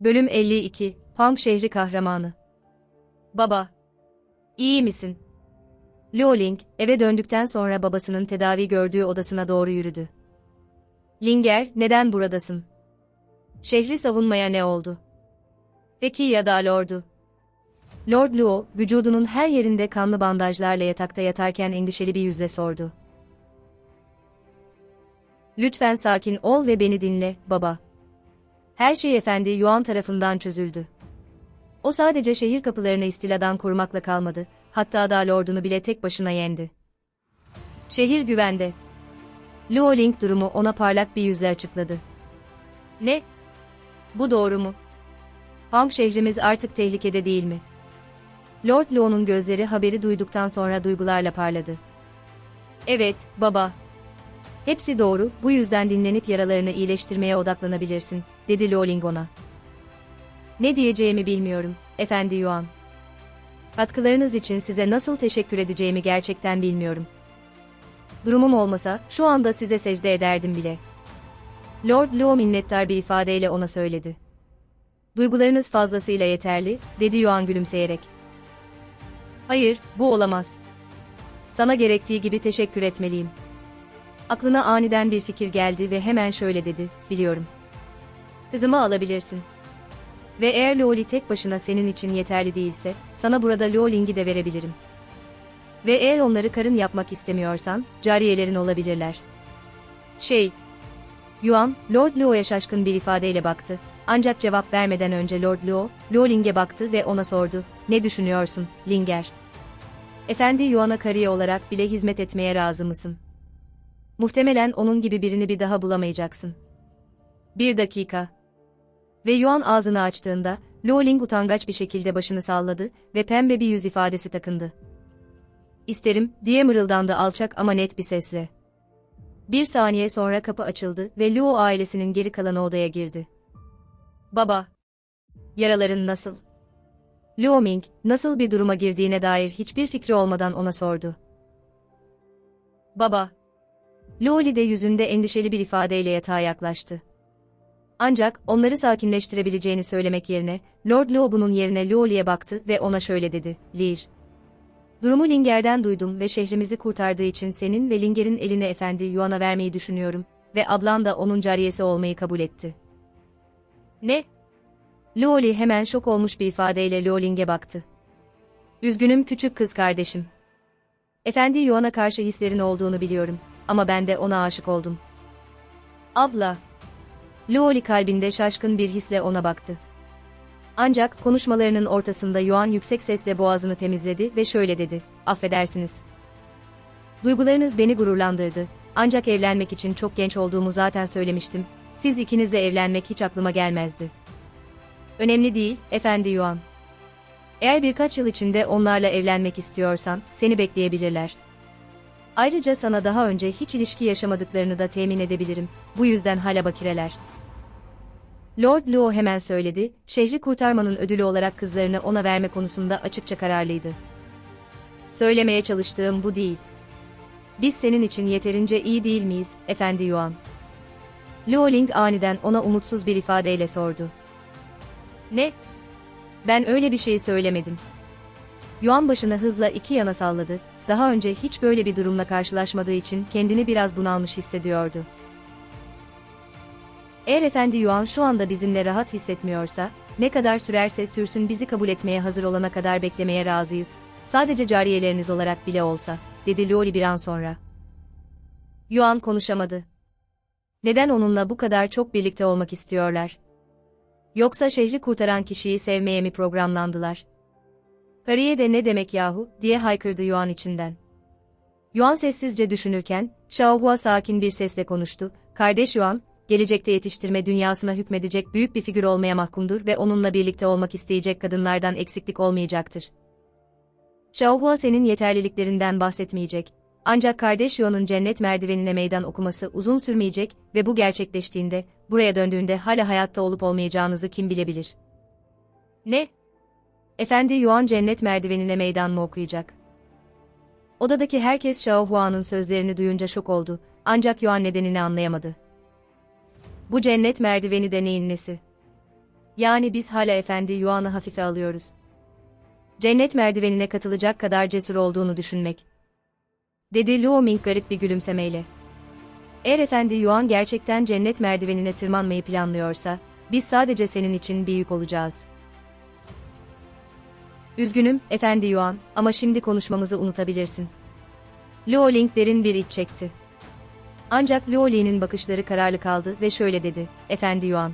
Bölüm 52 Pang şehri kahramanı Baba. iyi misin? Liu Ling, eve döndükten sonra babasının tedavi gördüğü odasına doğru yürüdü. Linger, neden buradasın? Şehri savunmaya ne oldu? Peki ya da Lord'u? Lord Luo, vücudunun her yerinde kanlı bandajlarla yatakta yatarken endişeli bir yüzle sordu. Lütfen sakin ol ve beni dinle, baba. Her şey efendi Yuan tarafından çözüldü. O sadece şehir kapılarını istiladan korumakla kalmadı, hatta da lordunu bile tek başına yendi. Şehir güvende. Luo Ling durumu ona parlak bir yüzle açıkladı. Ne? Bu doğru mu? Hang şehrimiz artık tehlikede değil mi? Lord Luo'nun gözleri haberi duyduktan sonra duygularla parladı. Evet, baba. Hepsi doğru, bu yüzden dinlenip yaralarını iyileştirmeye odaklanabilirsin, dedi Luo Ling ona. Ne diyeceğimi bilmiyorum, efendi Yuan. Katkılarınız için size nasıl teşekkür edeceğimi gerçekten bilmiyorum. Durumum olmasa, şu anda size secde ederdim bile. Lord Luo minnettar bir ifadeyle ona söyledi. Duygularınız fazlasıyla yeterli, dedi Yuan gülümseyerek. Hayır, bu olamaz. Sana gerektiği gibi teşekkür etmeliyim. Aklına aniden bir fikir geldi ve hemen şöyle dedi, biliyorum. Kızımı alabilirsin. Ve eğer Loli tek başına senin için yeterli değilse, sana burada Loling'i de verebilirim. Ve eğer onları karın yapmak istemiyorsan, cariyelerin olabilirler. Şey, Yuan, Lord Luo'ya şaşkın bir ifadeyle baktı. Ancak cevap vermeden önce Lord Luo, Luoling'e baktı ve ona sordu, ne düşünüyorsun, Linger? Efendi Yuan'a kariye olarak bile hizmet etmeye razı mısın? Muhtemelen onun gibi birini bir daha bulamayacaksın. Bir dakika. Ve Yuan ağzını açtığında, Luo Ling utangaç bir şekilde başını salladı ve pembe bir yüz ifadesi takındı. İsterim, diye mırıldandı alçak ama net bir sesle. Bir saniye sonra kapı açıldı ve Luo ailesinin geri kalanı odaya girdi. Baba. Yaraların nasıl? Luo Ming, nasıl bir duruma girdiğine dair hiçbir fikri olmadan ona sordu. Baba. Luoli de yüzünde endişeli bir ifadeyle yatağa yaklaştı. Ancak onları sakinleştirebileceğini söylemek yerine, Lord Luo bunun yerine Luoli'ye baktı ve ona şöyle dedi, Lear. Durumu Linger'den duydum ve şehrimizi kurtardığı için senin ve Linger'in eline efendi Yuan'a vermeyi düşünüyorum ve ablan da onun cariyesi olmayı kabul etti. Ne? Luoli hemen şok olmuş bir ifadeyle Luoling'e baktı. Üzgünüm küçük kız kardeşim. Efendi Yuan'a karşı hislerin olduğunu biliyorum ama ben de ona aşık oldum. Abla. Luoli kalbinde şaşkın bir hisle ona baktı. Ancak konuşmalarının ortasında Yuan yüksek sesle boğazını temizledi ve şöyle dedi, affedersiniz. Duygularınız beni gururlandırdı, ancak evlenmek için çok genç olduğumu zaten söylemiştim, siz ikinizle evlenmek hiç aklıma gelmezdi. Önemli değil, efendi Yuan. Eğer birkaç yıl içinde onlarla evlenmek istiyorsan, seni bekleyebilirler. Ayrıca sana daha önce hiç ilişki yaşamadıklarını da temin edebilirim, bu yüzden hala bakireler. Lord Luo hemen söyledi, şehri kurtarmanın ödülü olarak kızlarını ona verme konusunda açıkça kararlıydı. Söylemeye çalıştığım bu değil. Biz senin için yeterince iyi değil miyiz, efendi Yuan? Luo Ling aniden ona umutsuz bir ifadeyle sordu. Ne? Ben öyle bir şey söylemedim. Yuan başını hızla iki yana salladı, daha önce hiç böyle bir durumla karşılaşmadığı için kendini biraz bunalmış hissediyordu. Eğer Efendi Yuan şu anda bizimle rahat hissetmiyorsa, ne kadar sürerse sürsün bizi kabul etmeye hazır olana kadar beklemeye razıyız, sadece cariyeleriniz olarak bile olsa, dedi Loli bir an sonra. Yuan konuşamadı. Neden onunla bu kadar çok birlikte olmak istiyorlar? Yoksa şehri kurtaran kişiyi sevmeye mi programlandılar? Kariye de ne demek yahu, diye haykırdı Yuan içinden. Yuan sessizce düşünürken, Xiaohua sakin bir sesle konuştu, kardeş Yuan, gelecekte yetiştirme dünyasına hükmedecek büyük bir figür olmaya mahkumdur ve onunla birlikte olmak isteyecek kadınlardan eksiklik olmayacaktır. Xiaohua senin yeterliliklerinden bahsetmeyecek. Ancak kardeş Yuan'ın cennet merdivenine meydan okuması uzun sürmeyecek ve bu gerçekleştiğinde, buraya döndüğünde hala hayatta olup olmayacağınızı kim bilebilir? Ne? Efendi Yuan cennet merdivenine meydan mı okuyacak? Odadaki herkes Xiao Hua'nın sözlerini duyunca şok oldu, ancak Yuan nedenini anlayamadı. Bu cennet merdiveni de neyin nesi? Yani biz hala Efendi Yuan'ı hafife alıyoruz. Cennet merdivenine katılacak kadar cesur olduğunu düşünmek. Dedi Luo Ming garip bir gülümsemeyle. Eğer Efendi Yuan gerçekten cennet merdivenine tırmanmayı planlıyorsa, biz sadece senin için bir yük olacağız. Üzgünüm, Efendi Yuan, ama şimdi konuşmamızı unutabilirsin. Luo Ling derin bir iç çekti. Ancak Luo Li'nin bakışları kararlı kaldı ve şöyle dedi, Efendi Yuan.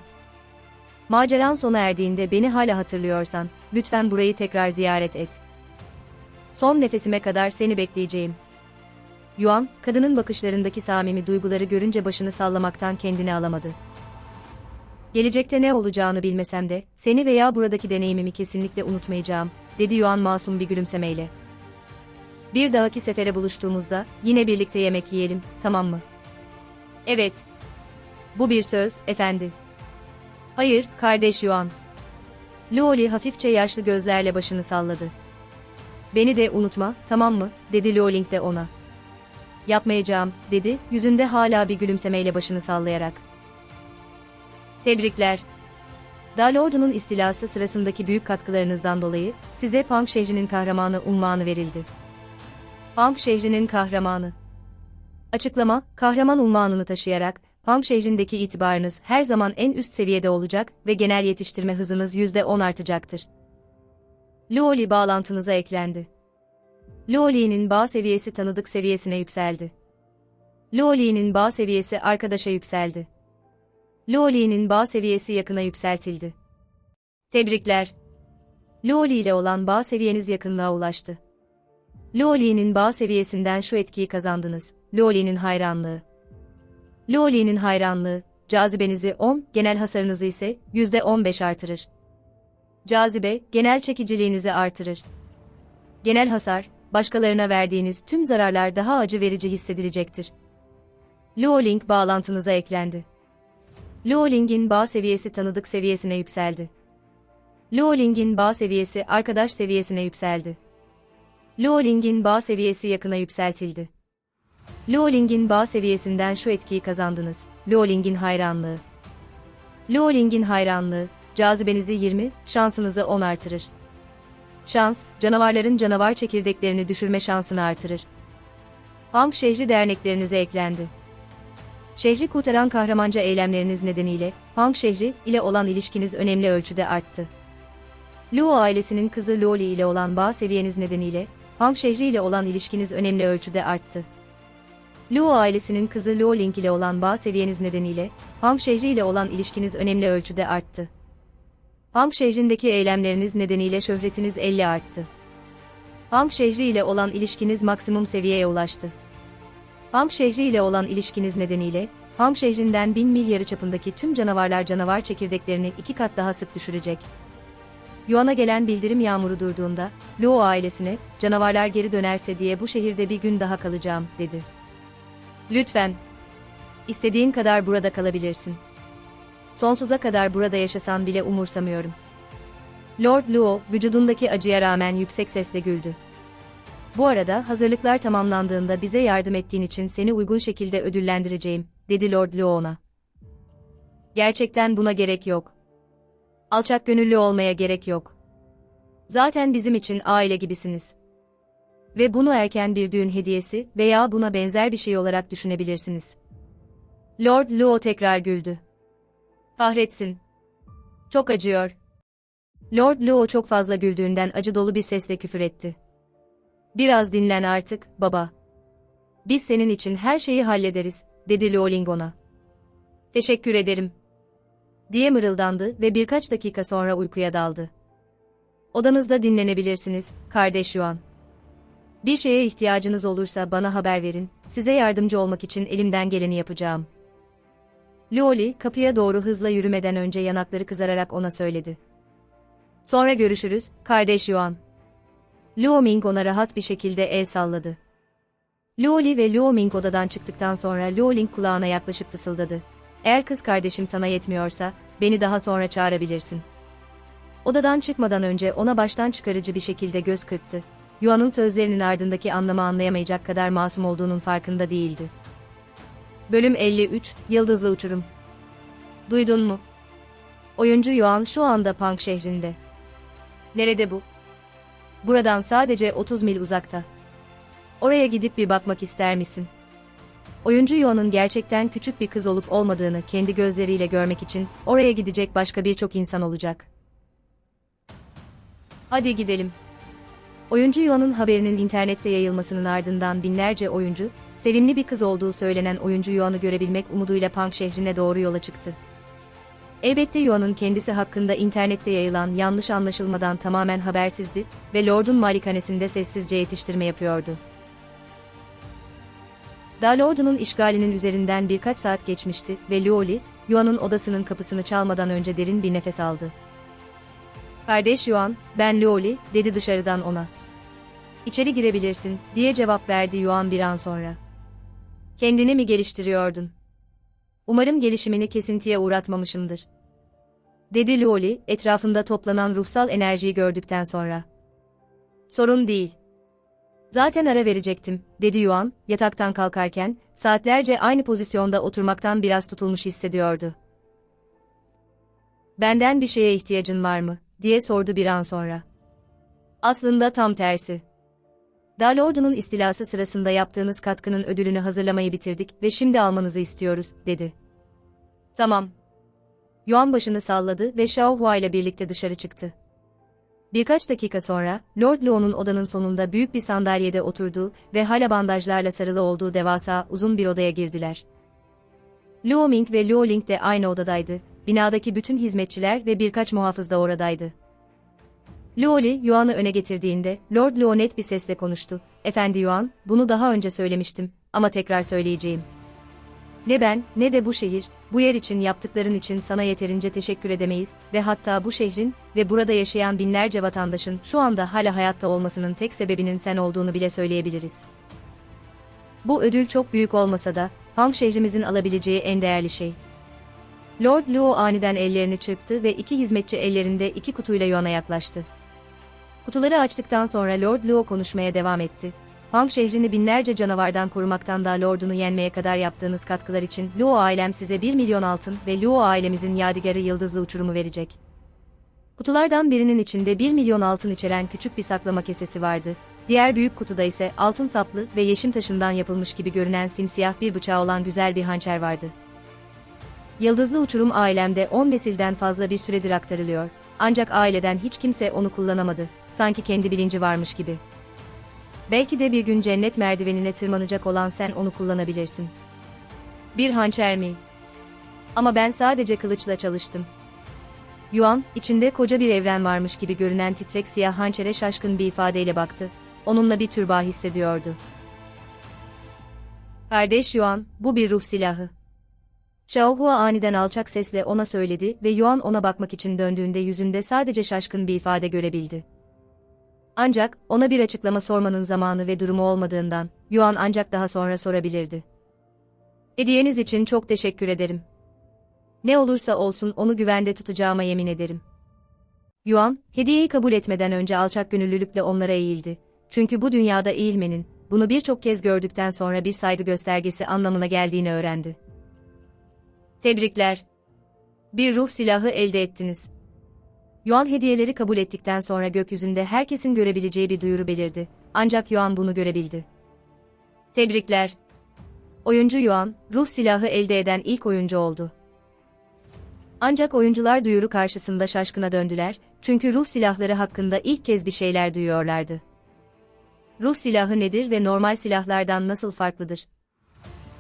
Maceran sona erdiğinde beni hala hatırlıyorsan, lütfen burayı tekrar ziyaret et. Son nefesime kadar seni bekleyeceğim. Yuan, kadının bakışlarındaki samimi duyguları görünce başını sallamaktan kendini alamadı. Gelecekte ne olacağını bilmesem de, seni veya buradaki deneyimimi kesinlikle unutmayacağım, dedi Yuan masum bir gülümsemeyle. Bir dahaki sefere buluştuğumuzda, yine birlikte yemek yiyelim, tamam mı? Evet. Bu bir söz, efendi. Hayır, kardeş Yuan. Luoli hafifçe yaşlı gözlerle başını salladı. Beni de unutma, tamam mı, dedi Luoling de ona. Yapmayacağım, dedi, yüzünde hala bir gülümsemeyle başını sallayarak. Tebrikler. Dalord'un istilası sırasındaki büyük katkılarınızdan dolayı, size Pang şehrinin kahramanı unvanı verildi. Pang şehrinin kahramanı. Açıklama, kahraman unvanını taşıyarak, Pang şehrindeki itibarınız her zaman en üst seviyede olacak ve genel yetiştirme hızınız %10 artacaktır. Luoli bağlantınıza eklendi. Luoli'nin bağ seviyesi tanıdık seviyesine yükseldi. Luoli'nin bağ seviyesi arkadaşa yükseldi. Luoli'nin bağ seviyesi yakına yükseltildi. Tebrikler. Luoli ile olan bağ seviyeniz yakınlığa ulaştı. Luoli'nin bağ seviyesinden şu etkiyi kazandınız. Luoli'nin hayranlığı. Luoli'nin hayranlığı, cazibenizi 10, genel hasarınızı ise %15 artırır. Cazibe, genel çekiciliğinizi artırır. Genel hasar, başkalarına verdiğiniz tüm zararlar daha acı verici hissedilecektir. Luolink bağlantınıza eklendi. Luolink'in bağ seviyesi tanıdık seviyesine yükseldi. Luolink'in bağ seviyesi arkadaş seviyesine yükseldi. Luolink'in bağ seviyesi yakına yükseltildi. Luoling'in bağ seviyesinden şu etkiyi kazandınız. Luoling'in hayranlığı. Luoling'in hayranlığı, cazibenizi 20, şansınızı 10 artırır. Şans, canavarların canavar çekirdeklerini düşürme şansını artırır. Hank şehri derneklerinize eklendi. Şehri kurtaran kahramanca eylemleriniz nedeniyle, Hank şehri ile olan ilişkiniz önemli ölçüde arttı. Luo ailesinin kızı Luoli ile olan bağ seviyeniz nedeniyle, Hank şehri ile olan ilişkiniz önemli ölçüde arttı. Luo ailesinin kızı Luo Ling ile olan bağ seviyeniz nedeniyle, Hank şehri ile olan ilişkiniz önemli ölçüde arttı. Hank şehrindeki eylemleriniz nedeniyle şöhretiniz 50 arttı. Hank şehri ile olan ilişkiniz maksimum seviyeye ulaştı. Hank şehri ile olan ilişkiniz nedeniyle, Hank şehrinden bin mil yarıçapındaki tüm canavarlar canavar çekirdeklerini iki kat daha sık düşürecek. Yuan'a gelen bildirim yağmuru durduğunda, Luo ailesine, canavarlar geri dönerse diye bu şehirde bir gün daha kalacağım, dedi. Lütfen. İstediğin kadar burada kalabilirsin. Sonsuza kadar burada yaşasan bile umursamıyorum. Lord Luo, vücudundaki acıya rağmen yüksek sesle güldü. Bu arada hazırlıklar tamamlandığında bize yardım ettiğin için seni uygun şekilde ödüllendireceğim, dedi Lord Luo ona. Gerçekten buna gerek yok. Alçak gönüllü olmaya gerek yok. Zaten bizim için aile gibisiniz. Ve bunu erken bir düğün hediyesi veya buna benzer bir şey olarak düşünebilirsiniz. Lord Luo tekrar güldü. Kahretsin. Çok acıyor. Lord Luo çok fazla güldüğünden acı dolu bir sesle küfür etti. Biraz dinlen artık, baba. Biz senin için her şeyi hallederiz, dedi Luo Ling ona. Teşekkür ederim. Diye mırıldandı ve birkaç dakika sonra uykuya daldı. Odanızda dinlenebilirsiniz, kardeş Yuan. Bir şeye ihtiyacınız olursa bana haber verin, size yardımcı olmak için elimden geleni yapacağım. Luoli, kapıya doğru hızla yürümeden önce yanakları kızararak ona söyledi. Sonra görüşürüz, kardeş Yuan. Luo Ming ona rahat bir şekilde el salladı. Luoli ve Luo Ming odadan çıktıktan sonra Luo Ling kulağına yaklaşıp fısıldadı. Eğer kız kardeşim sana yetmiyorsa, beni daha sonra çağırabilirsin. Odadan çıkmadan önce ona baştan çıkarıcı bir şekilde göz kırptı. Yuan'ın sözlerinin ardındaki anlamı anlayamayacak kadar masum olduğunun farkında değildi. Bölüm 53, Yıldızlı Uçurum Duydun mu? Oyuncu Yuan şu anda Pang şehrinde. Nerede bu? Buradan sadece 30 mil uzakta. Oraya gidip bir bakmak ister misin? Oyuncu Yuan'ın gerçekten küçük bir kız olup olmadığını kendi gözleriyle görmek için oraya gidecek başka birçok insan olacak. Hadi gidelim. Oyuncu Yuan'ın haberinin internette yayılmasının ardından binlerce oyuncu, sevimli bir kız olduğu söylenen oyuncu Yuan'ı görebilmek umuduyla Pang şehrine doğru yola çıktı. Elbette Yuan'ın kendisi hakkında internette yayılan yanlış anlaşılmadan tamamen habersizdi ve Lord'un malikanesinde sessizce yetiştirme yapıyordu. Dalord'un işgalinin üzerinden birkaç saat geçmişti ve Luoli, Yuan'ın odasının kapısını çalmadan önce derin bir nefes aldı. Kardeş Yuan, ben Luoli, dedi dışarıdan ona. İçeri girebilirsin, diye cevap verdi Yuan bir an sonra. Kendini mi geliştiriyordun? Umarım gelişimini kesintiye uğratmamışımdır. Dedi Luoli, etrafında toplanan ruhsal enerjiyi gördükten sonra. Sorun değil. Zaten ara verecektim, dedi Yuan, yataktan kalkarken, saatlerce aynı pozisyonda oturmaktan biraz tutulmuş hissediyordu. Benden bir şeye ihtiyacın var mı, diye sordu bir an sonra. Aslında tam tersi. Dalord'un istilası sırasında yaptığınız katkının ödülünü hazırlamayı bitirdik ve şimdi almanızı istiyoruz, dedi. Tamam. Yuan başını salladı ve Xiao Hua ile birlikte dışarı çıktı. Birkaç dakika sonra, Lord Luo'nun odanın sonunda büyük bir sandalyede oturduğu ve hala bandajlarla sarılı olduğu devasa, uzun bir odaya girdiler. Luo Ming ve Luo Ling de aynı odadaydı, binadaki bütün hizmetçiler ve birkaç muhafız da oradaydı. Luoli, Yuan'ı öne getirdiğinde, Lord Luo net bir sesle konuştu. Efendi Yuan, bunu daha önce söylemiştim, ama tekrar söyleyeceğim. Ne ben, ne de bu şehir, bu yer için yaptıkların için sana yeterince teşekkür edemeyiz ve hatta bu şehrin ve burada yaşayan binlerce vatandaşın şu anda hala hayatta olmasının tek sebebinin sen olduğunu bile söyleyebiliriz. Bu ödül çok büyük olmasa da, Hang şehrimizin alabileceği en değerli şey. Lord Luo aniden ellerini çırptı ve iki hizmetçi ellerinde iki kutuyla Yuan'a yaklaştı. Kutuları açtıktan sonra Lord Luo konuşmaya devam etti. Hang şehrini binlerce canavardan korumaktan da Lord'unu yenmeye kadar yaptığınız katkılar için Luo ailem size 1 milyon altın ve Luo ailemizin yadigarı yıldızlı uçurumu verecek. Kutulardan birinin içinde 1 milyon altın içeren küçük bir saklama kesesi vardı. Diğer büyük kutuda ise altın saplı ve yeşim taşından yapılmış gibi görünen simsiyah bir bıçağı olan güzel bir hançer vardı. Yıldızlı uçurum ailemde 10 nesilden fazla bir süredir aktarılıyor. Ancak aileden hiç kimse onu kullanamadı. Sanki kendi bilinci varmış gibi. Belki de bir gün cennet merdivenine tırmanacak olan sen onu kullanabilirsin. Bir hançer mi? Ama ben sadece kılıçla çalıştım. Yuan, içinde koca bir evren varmış gibi görünen titrek siyah hançere şaşkın bir ifadeyle baktı. Onunla bir tür bağ hissediyordu. Kardeş Yuan, bu bir ruh silahı. Xiaohua aniden alçak sesle ona söyledi ve Yuan ona bakmak için döndüğünde yüzünde sadece şaşkın bir ifade görebildi. Ancak, ona bir açıklama sormanın zamanı ve durumu olmadığından, Yuan ancak daha sonra sorabilirdi. Hediyeniz için çok teşekkür ederim. Ne olursa olsun onu güvende tutacağıma yemin ederim. Yuan, hediyeyi kabul etmeden önce alçak gönüllülükle onlara eğildi. Çünkü bu dünyada eğilmenin, bunu birçok kez gördükten sonra bir saygı göstergesi anlamına geldiğini öğrendi. Tebrikler. Bir ruh silahı elde ettiniz. Yuan hediyeleri kabul ettikten sonra gökyüzünde herkesin görebileceği bir duyuru belirdi. Ancak Yuan bunu görebildi. Tebrikler. Oyuncu Yuan, ruh silahı elde eden ilk oyuncu oldu. Ancak oyuncular duyuru karşısında şaşkına döndüler, çünkü ruh silahları hakkında ilk kez bir şeyler duyuyorlardı. Ruh silahı nedir ve normal silahlardan nasıl farklıdır?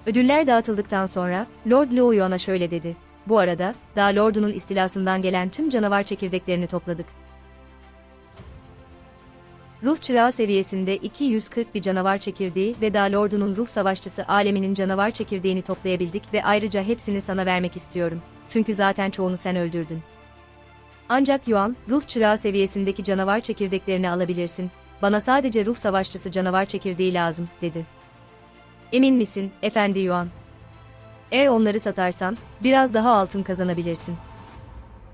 Ödüller dağıtıldıktan sonra, Lord Luo Yuan'a şöyle dedi. Bu arada, Da Lord'unun istilasından gelen tüm canavar çekirdeklerini topladık. Ruh çırağı seviyesinde 240 bir canavar çekirdeği ve Da Lord'unun ruh savaşçısı aleminin canavar çekirdeğini toplayabildik ve ayrıca hepsini sana vermek istiyorum. Çünkü zaten çoğunu sen öldürdün. Ancak Yuan, ruh çırağı seviyesindeki canavar çekirdeklerini alabilirsin. Bana sadece ruh savaşçısı canavar çekirdeği lazım, dedi. Emin misin, efendi Yuan? Eğer onları satarsan, biraz daha altın kazanabilirsin.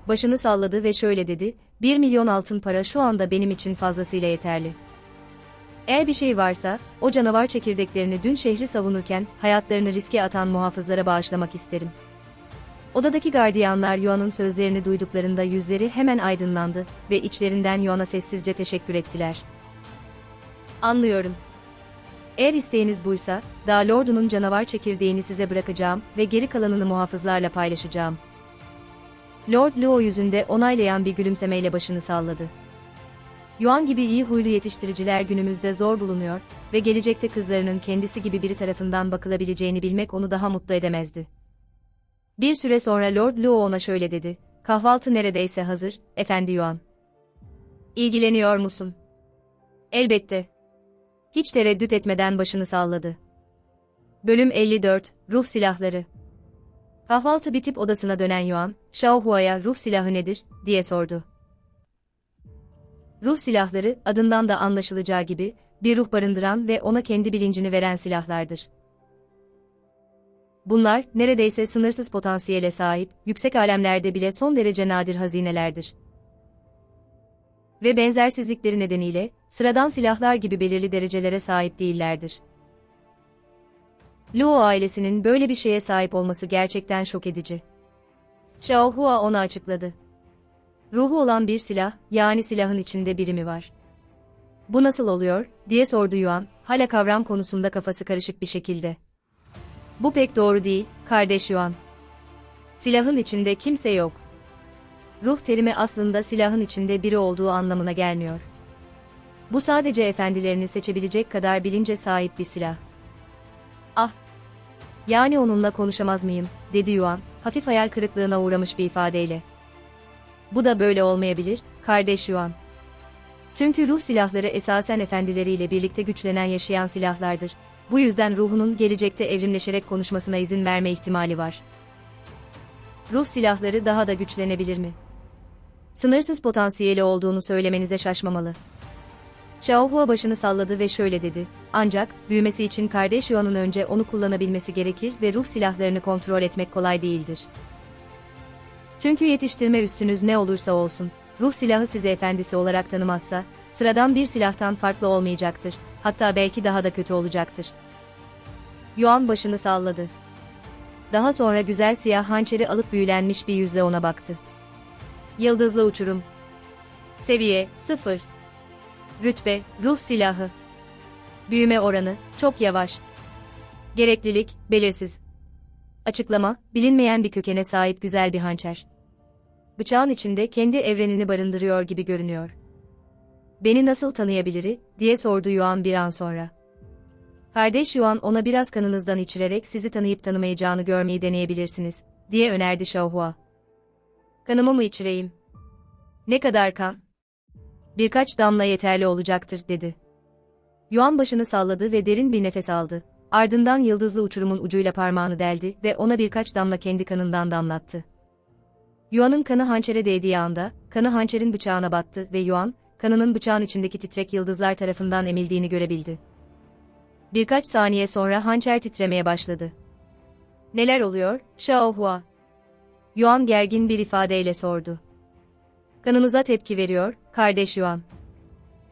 Başını salladı ve şöyle dedi, 1 milyon altın para şu anda benim için fazlasıyla yeterli. Eğer bir şey varsa, o canavar çekirdeklerini dün şehri savunurken hayatlarını riske atan muhafızlara bağışlamak isterim. Odadaki gardiyanlar Yuan'ın sözlerini duyduklarında yüzleri hemen aydınlandı ve içlerinden Yuan'a sessizce teşekkür ettiler. Anlıyorum. Eğer isteğiniz buysa, daha Lord'unun canavar çekirdeğini size bırakacağım ve geri kalanını muhafızlarla paylaşacağım. Lord Luo yüzünde onaylayan bir gülümsemeyle başını salladı. Yuan gibi iyi huylu yetiştiriciler günümüzde zor bulunuyor ve gelecekte kızlarının kendisi gibi biri tarafından bakılabileceğini bilmek onu daha mutlu edemezdi. Bir süre sonra Lord Luo ona şöyle dedi, kahvaltı neredeyse hazır, efendi Yuan. İlgileniyor musun? Elbette. Hiç tereddüt etmeden başını salladı. Bölüm 54, Ruh Silahları Kahvaltı bitip odasına dönen Yuan, Shao Hua'ya ruh silahı nedir, diye sordu. Ruh silahları, adından da anlaşılacağı gibi, bir ruh barındıran ve ona kendi bilincini veren silahlardır. Bunlar, neredeyse sınırsız potansiyele sahip, yüksek alemlerde bile son derece nadir hazinelerdir. Ve benzersizlikleri nedeniyle, sıradan silahlar gibi belirli derecelere sahip değillerdir. Luo ailesinin böyle bir şeye sahip olması gerçekten şok edici. Xiao Hua ona açıkladı. Ruhu olan bir silah, yani silahın içinde birimi var. Bu nasıl oluyor, diye sordu Yuan, hala kavram konusunda kafası karışık bir şekilde. Bu pek doğru değil, kardeş Yuan. Silahın içinde kimse yok. Ruh terimi aslında silahın içinde biri olduğu anlamına gelmiyor. Bu sadece efendilerini seçebilecek kadar bilince sahip bir silah. Ah! Yani onunla konuşamaz mıyım, dedi Yuan, hafif hayal kırıklığına uğramış bir ifadeyle. Bu da böyle olmayabilir, kardeş Yuan. Çünkü ruh silahları esasen efendileriyle birlikte güçlenen yaşayan silahlardır. Bu yüzden ruhunun gelecekte evrimleşerek konuşmasına izin verme ihtimali var. Ruh silahları daha da güçlenebilir mi? Sınırsız potansiyeli olduğunu söylemenize şaşmamalı. Xiaohua başını salladı ve şöyle dedi. Ancak, büyümesi için kardeş Yuan'ın önce onu kullanabilmesi gerekir ve ruh silahlarını kontrol etmek kolay değildir. Çünkü yetiştirme üstünüz ne olursa olsun, ruh silahı sizi efendisi olarak tanımazsa, sıradan bir silahtan farklı olmayacaktır, hatta belki daha da kötü olacaktır. Yuan başını salladı. Daha sonra güzel siyah hançeri alıp büyülenmiş bir yüzle ona baktı. Yıldızlı uçurum. Seviye 0. Rütbe, ruh silahı. Büyüme oranı, çok yavaş. Gereklilik, belirsiz. Açıklama, bilinmeyen bir kökene sahip güzel bir hançer. Bıçağın içinde kendi evrenini barındırıyor gibi görünüyor. Beni nasıl tanıyabiliri, diye sordu Yuan bir an sonra. Kardeş Yuan ona biraz kanınızdan içirerek sizi tanıyıp tanımayacağını görmeyi deneyebilirsiniz, diye önerdi Xiaohua. Kanımı mı içireyim? Ne kadar kan? Birkaç damla yeterli olacaktır, dedi. Yuan başını salladı ve derin bir nefes aldı. Ardından yıldızlı uçurumun ucuyla parmağını deldi ve ona birkaç damla kendi kanından damlattı. Yuan'ın kanı hançere değdiği anda, kanı hançerin bıçağına battı ve Yuan, kanının bıçağın içindeki titrek yıldızlar tarafından emildiğini görebildi. Birkaç saniye sonra hançer titremeye başladı. Neler oluyor, Xiao Hua? Yuan gergin bir ifadeyle sordu. Kanınıza tepki veriyor, kardeş Yuan.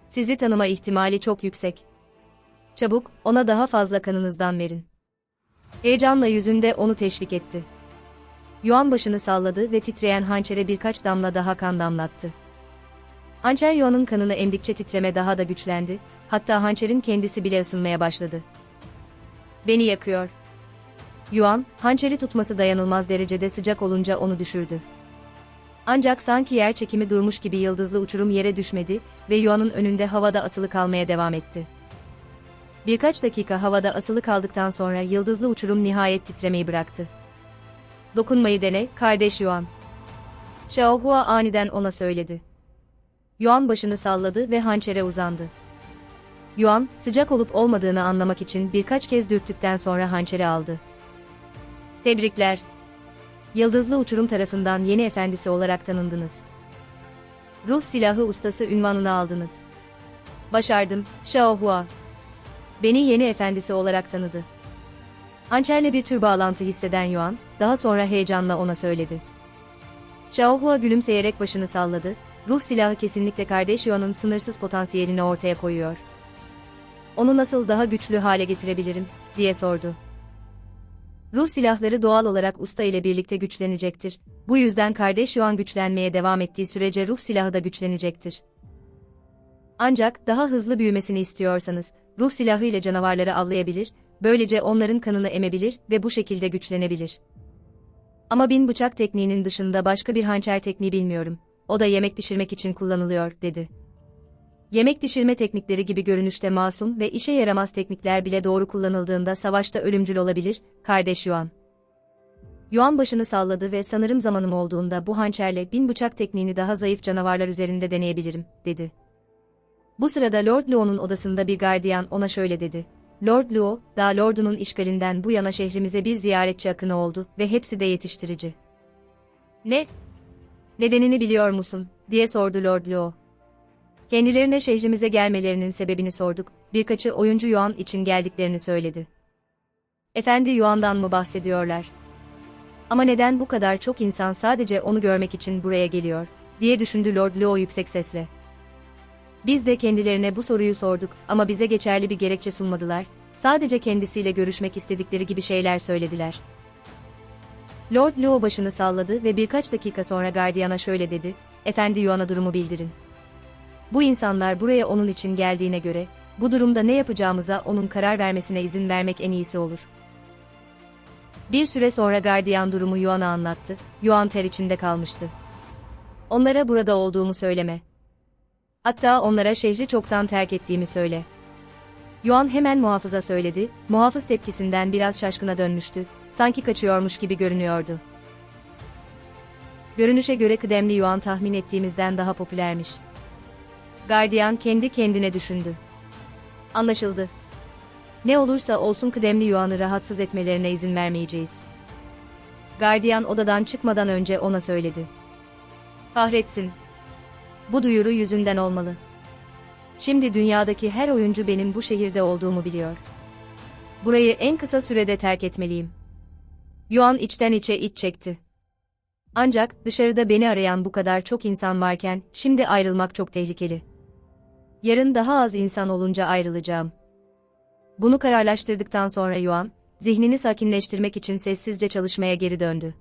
Sizi tanıma ihtimali çok yüksek. Çabuk, ona daha fazla kanınızdan verin. Heyecanla yüzünde onu teşvik etti. Yuan başını salladı ve titreyen hançere birkaç damla daha kan damlattı. Hançer Yuan'ın kanını emdikçe titreme daha da güçlendi, hatta hançerin kendisi bile ısınmaya başladı. Beni yakıyor. Yuan, hançeri tutması dayanılmaz derecede sıcak olunca onu düşürdü. Ancak sanki yer çekimi durmuş gibi yıldızlı uçurum yere düşmedi ve Yuan'ın önünde havada asılı kalmaya devam etti. Birkaç dakika havada asılı kaldıktan sonra yıldızlı uçurum nihayet titremeyi bıraktı. Dokunmayı dene, kardeş Yuan. Xiaohua aniden ona söyledi. Yuan başını salladı ve hançere uzandı. Yuan, sıcak olup olmadığını anlamak için birkaç kez dürttükten sonra hançeri aldı. Tebrikler. Yıldızlı Uçurum tarafından yeni efendisi olarak tanındınız. Ruh silahı ustası ünvanını aldınız. Başardım, Xiaohua. Beni yeni efendisi olarak tanıdı. Hançerle bir tür bağlantı hisseden Yuan, daha sonra heyecanla ona söyledi. Xiaohua gülümseyerek başını salladı, ruh silahı kesinlikle kardeş Yuan'ın sınırsız potansiyelini ortaya koyuyor. Onu nasıl daha güçlü hale getirebilirim, diye sordu. Ruh silahları doğal olarak usta ile birlikte güçlenecektir. Bu yüzden kardeş Yuan güçlenmeye devam ettiği sürece ruh silahı da güçlenecektir. Ancak daha hızlı büyümesini istiyorsanız, ruh silahı ile canavarları avlayabilir, böylece onların kanını emebilir ve bu şekilde güçlenebilir. Ama bin bıçak tekniğinin dışında başka bir hançer tekniği bilmiyorum. O da yemek pişirmek için kullanılıyor, dedi. Yemek pişirme teknikleri gibi görünüşte masum ve işe yaramaz teknikler bile doğru kullanıldığında savaşta ölümcül olabilir, kardeş Yuan. Yuan başını salladı ve sanırım zamanım olduğunda bu hançerle bin bıçak tekniğini daha zayıf canavarlar üzerinde deneyebilirim, dedi. Bu sırada Lord Luo'nun odasında bir gardiyan ona şöyle dedi. Lord Luo, daha Lord'unun işgalinden bu yana şehrimize bir ziyaretçi akını oldu ve hepsi de yetiştirici. Ne? Nedenini biliyor musun? diye sordu Lord Luo. Kendilerine şehrimize gelmelerinin sebebini sorduk, birkaçı oyuncu Yuan için geldiklerini söyledi. Efendi Yuan'dan mı bahsediyorlar? Ama neden bu kadar çok insan sadece onu görmek için buraya geliyor, diye düşündü Lord Luo yüksek sesle. Biz de kendilerine bu soruyu sorduk ama bize geçerli bir gerekçe sunmadılar, sadece kendisiyle görüşmek istedikleri gibi şeyler söylediler. Lord Luo başını salladı ve birkaç dakika sonra gardiyana şöyle dedi, Efendi Yuan'a durumu bildirin. Bu insanlar buraya onun için geldiğine göre, bu durumda ne yapacağımıza onun karar vermesine izin vermek en iyisi olur. Bir süre sonra gardiyan durumu Yuan'a anlattı, Yuan ter içinde kalmıştı. Onlara burada olduğumu söyleme. Hatta onlara şehri çoktan terk ettiğimi söyle. Yuan hemen muhafıza söyledi, muhafız tepkisinden biraz şaşkına dönmüştü, sanki kaçıyormuş gibi görünüyordu. Görünüşe göre kıdemli Yuan tahmin ettiğimizden daha popülermiş. Gardiyan kendi kendine düşündü. Anlaşıldı. Ne olursa olsun kıdemli Yuan'ı rahatsız etmelerine izin vermeyeceğiz. Gardiyan odadan çıkmadan önce ona söyledi. Kahretsin. Bu duyuru yüzünden olmalı. Şimdi dünyadaki her oyuncu benim bu şehirde olduğumu biliyor. Burayı en kısa sürede terk etmeliyim. Yuan içten içe iç çekti. Ancak dışarıda beni arayan bu kadar çok insan varken şimdi ayrılmak çok tehlikeli. Yarın daha az insan olunca ayrılacağım. Bunu kararlaştırdıktan sonra Yuan, zihnini sakinleştirmek için sessizce çalışmaya geri döndü.